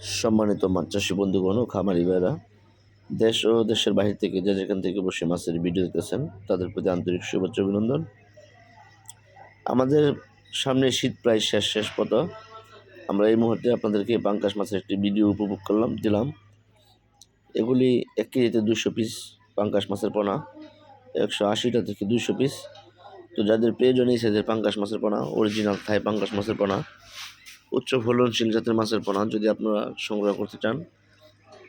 সম্মানিত মাছ চাষি বন্ধুগণ ও খামারি ভাইরা দেশ ও দেশের বাহির থেকে যে যেখান থেকে বসে মাছের ভিডিও দেখতেছেন, তাদের প্রতি আন্তরিক শুভেচ্ছা অভিনন্দন। আমাদের সামনে শীত প্রায় শেষ শেষ পথ। আমরা এই মুহূর্তে আপনাদেরকে পাঙ্কাশ মাছের একটি ভিডিও উপভোগ করলাম, দিলাম। এগুলি এক কেজিতে দুশো পিস পাঙ্কাশ মাছের পোনা, একশো আশিটা থেকে দুশো পিস। তো যাদের প্রয়োজন এই সাইজের পাঙ্কাশ মাছের পোনা অরিজিনাল থাই পাঙ্কাশ মাছের পোনা উচ্চ ফলনশীল জাতের মাছের পোনা যদি আপনারা সংগ্রহ করতে চান,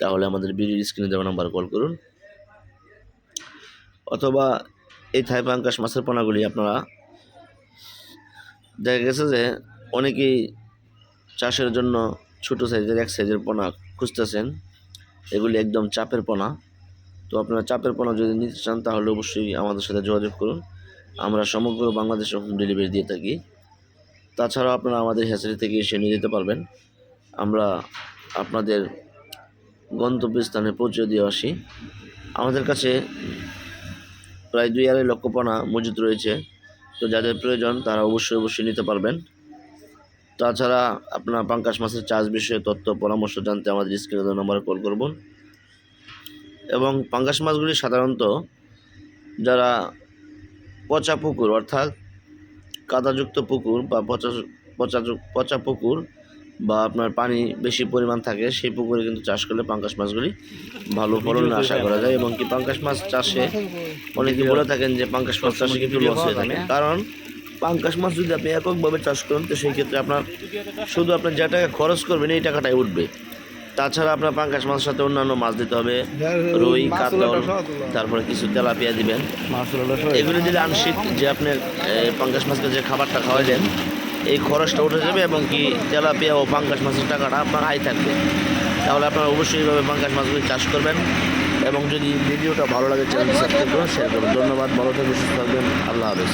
তাহলে আমাদের বিডির স্ক্রিনে দেওয়া নাম্বার কল করুন। অথবা এই থাই পাঙ্কাশ মাছের পোনাগুলি আপনারা দেখা গেছে যে অনেকেই চাষের জন্য ছোট সাইজের, এক সাইজের পোনা খুঁজতেছেন। এগুলি একদম চাপের পোনা। তো আপনারা চাপের পোনা যদি নিতে চান, তাহলে অবশ্যই আমাদের সাথে যোগাযোগ করুন। আমরা সমগ্র বাংলাদেশে হোম ডেলিভারি দিয়ে থাকি। তাছাড়াও আপনারা আমাদের হ্যাচারি থেকে এসে নিয়ে যেতে পারবেন। আমরা আপনাদের গন্তব্যস্থানে পৌঁছে দিয়ে আসি। আমাদের কাছে প্রায় দুই আড়াই লক্ষ পোনা মজুদ রয়েছে। তো যাদের প্রয়োজন, তারা অবশ্যই অবশ্যই নিতে পারবেন। তাছাড়া আপনার পাঙ্কাশ মাছের চাষ বিষয়ে তথ্য, পরামর্শ জানতে আমাদের স্ক্রিনে নম্বরে কল করবেন। এবং পাঙ্কাশ মাছগুলি সাধারণত যারা পচা পুকুর, অর্থাৎ কাদাযুক্ত পুকুর বা পচা পচা পচা পুকুর বা আপনার পানি বেশি পরিমাণ থাকে সেই পুকুরে কিন্তু চাষ করলে পাঙ্কাশ মাছগুলি ভালো ফলন আশা করা যায় এবং কি পাঙ্কাশ মাছ চাষে অনেকে বলে থাকেন যে পাঙ্কাশ মাছ চাষে কিন্তু লস হয়ে থাকে। কারণ পাঙ্কাশ মাছ যদি আপনি এককভাবে চাষ করেন তো সেই ক্ষেত্রে আপনার শুধু আপনার যে টাকা খরচ করবেন এই টাকাটাই উঠবে। তাছাড়া আপনার পাঙ্কাশ মাছের সাথে অন্যান্য মাছ দিতে হবে। রুই কাতল তারপরে কিছু তেলাপিয়া দিবেন। এগুলো দিলে আংশিক যে আপনার এই পাঙ্কাশ মাছকে যে খাবারটা খাওয়াইলেন এই খরচটা উঠে যাবে এবং কি তেলাপিয়া ও পাঙ্কাশ মাছের টাকাটা আপনার হাই থাকবে। তাহলে আপনারা অবশ্যই এইভাবে পাঙ্কাশ মাছগুলি চাষ করবেন এবং যদি ভিডিওটা ভালো লাগে চ্যানেল সাবস্ক্রাইব করুন শেয়ার করুন। ধন্যবাদ ভালো থাকবেন সুস্থ থাকবেন। আল্লাহ হাফেজ।